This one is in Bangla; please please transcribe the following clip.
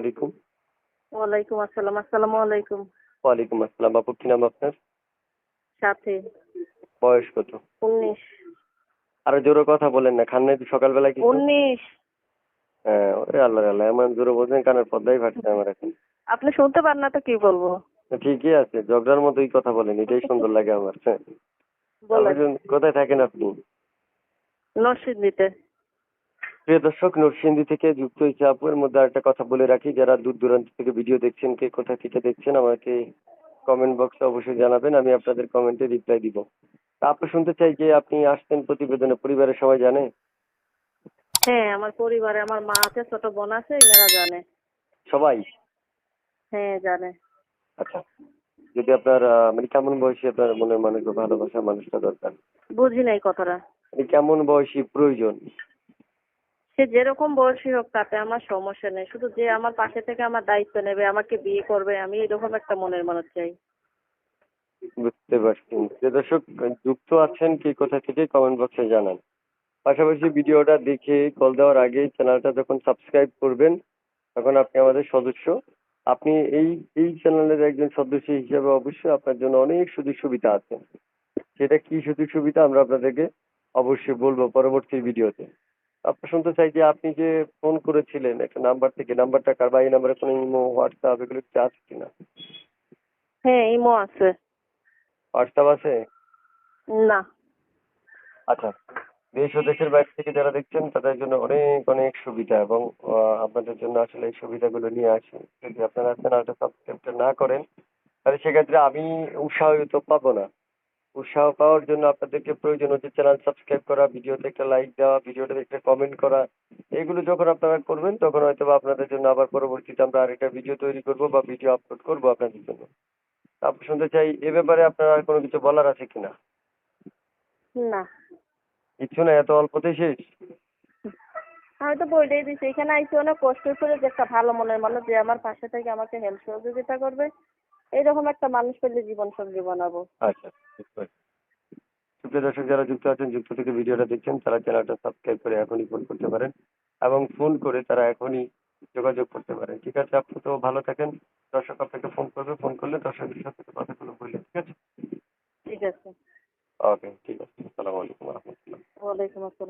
আলাইকুম। ওয়ালাইকুম আসসালাম আসসালামু আলাইকুম। ওয়ালাইকুম আসসালাম আপু কি নাম আপনার? সাথে। বয়স কত? উনিশ। আরও জোরে কথা বলেন না খান নাই সকালবেলা কি উনিশ। হ্যাঁ ওরে আল্লাহ আল্লাহ এমন জোরে বলছেন কানের পর্দাই ফাটছে আমার এখন। আপনি শুনতে পান না তো কি বলব? ঠিকই আছে ঝগড়ার মতোই কথা বলেন এটাই সুন্দর লাগে আমার। কোথায় থাকেন আপনি? নরসিংদীতে। প্রিয় দর্শক নরসিংদী থেকে যুক্ত হয়েছে আপু। এর মধ্যে একটা কথা বলে রাখি যারা দূর দূরান্ত থেকে ভিডিও দেখছেন কে কোথা থেকে দেখছেন আমাকে কমেন্ট বক্সে অবশ্যই জানাবেন আমি আপনাদের কমেন্টে রিপ্লাই দিব। আপু শুনতে চাই যে আপনি আসছেন প্রতিবেদনে পরিবারের সবাই জানে? হ্যাঁ আমার পরিবারে আমার মা আছে ছোট বোন আছে এনারা জানে। সবাই? হ্যাঁ জানে। আচ্ছা যদি আপনার মানে কেমন বয়সী আপনার মনের মানুষ ভালোবাসা মানুষটা দরকার? বুঝি নাই কথাটা। মানে কেমন বয়সী প্রয়োজন? সে যেরকম বয়সী হোক তাতে আমার সমস্যা নেই। শুধু যে আমার পাশে থেকে আমার দায়িত্ব নেবে, আমাকে বিয়ে করবে, আমি এরকম একটা মনের মানুষ চাই। বুঝতে পারছি। যে দর্শক, যুক্ত আছেন কি কোথা থেকে কমেন্ট বক্সে জানান। পাশাপাশি ভিডিওটা দেখে কল দেওয়ার আগে চ্যানেলটা যখন সাবস্ক্রাইব করবেন, তখন আপনি আমাদের সদস্য। আপনি এই এই চ্যানেলের একজন সদস্য হিসেবে অবশ্যই আপনার জন্য অনেক সুযোগ সুবিধা আছে। সেটা কি সুযোগ সুবিধা আমরা আপনাদেরকে অবশ্যই বলব পরবর্তী ভিডিওতে। আপনার শুনতে চাই যে আপনি যে ফোন করেছিলেন একটা নাম্বার থেকে নাম্বারটা কার বা এই নাম্বারে কোনো ইমো হোয়াটসঅ্যাপ এগুলো কি আছে কিনা? হ্যাঁ ইমো আছে। হোয়াটসঅ্যাপ আছে? না। আচ্ছা দেশ ও দেশের বাইরে থেকে যারা দেখছেন তাদের জন্য অনেক অনেক সুবিধা এবং আপনাদের জন্য আসলে এই সুবিধাগুলো নিয়ে আসি। যদি আপনারা চ্যানেলটা সাবস্ক্রাইব না করেন তাহলে সেক্ষেত্রে আমি উৎসাহিত পাবো না। উৎসাহ পাওয়ার জন্য আপনাদেরকে প্রয়োজন হচ্ছে চ্যানেল সাবস্ক্রাইব করা ভিডিওতে একটা লাইক দেওয়া ভিডিওতে একটা কমেন্ট করা। এগুলো যখন আপনারা করবেন তখন হয়তো আপনাদের জন্য আবার পরবর্তীতে আমরা আরেকটা ভিডিও তৈরি করব বা ভিডিও আপলোড করব আপনাদের জন্য। আপনি শুনতে চাই এ ব্যাপারে আপনার আর কোনো কিছু বলার আছে কিনা? না। কিছু না এত অল্পতেই শেষ? আমি তো বইটাই দিচ্ছি এখানে আইসি অনেক কষ্ট করে যে একটা ভালো মনের মানুষ যে আমার পাশে থেকে আমাকে হেল্প সহযোগিতা করবে। এইরকম একটা মানুষ পেলে জীবন সঙ্গী বানাবো। আচ্ছা সুপ্রিয় দর্শক যারা যুক্ত আছেন যুক্ত থেকে ভিডিওটা দেখছেন তারা চ্যানেলটা সাবস্ক্রাইব করে এখনই ফোন করতে পারেন এবং ফোন করে তারা এখনই যোগাযোগ করতে পারেন। ঠিক আছে আপনি তো ভালো থাকেন। দর্শক আপনাকে ফোন করবে ফোন করলে দর্শকের সাথে কথাগুলো বললে ঠিক আছে? ঠিক আছে। ওকে ঠিক আছে। আসসালামু আলাইকুম রহমতুল্লাহ। ওয়ালাইকুম আসসালাম।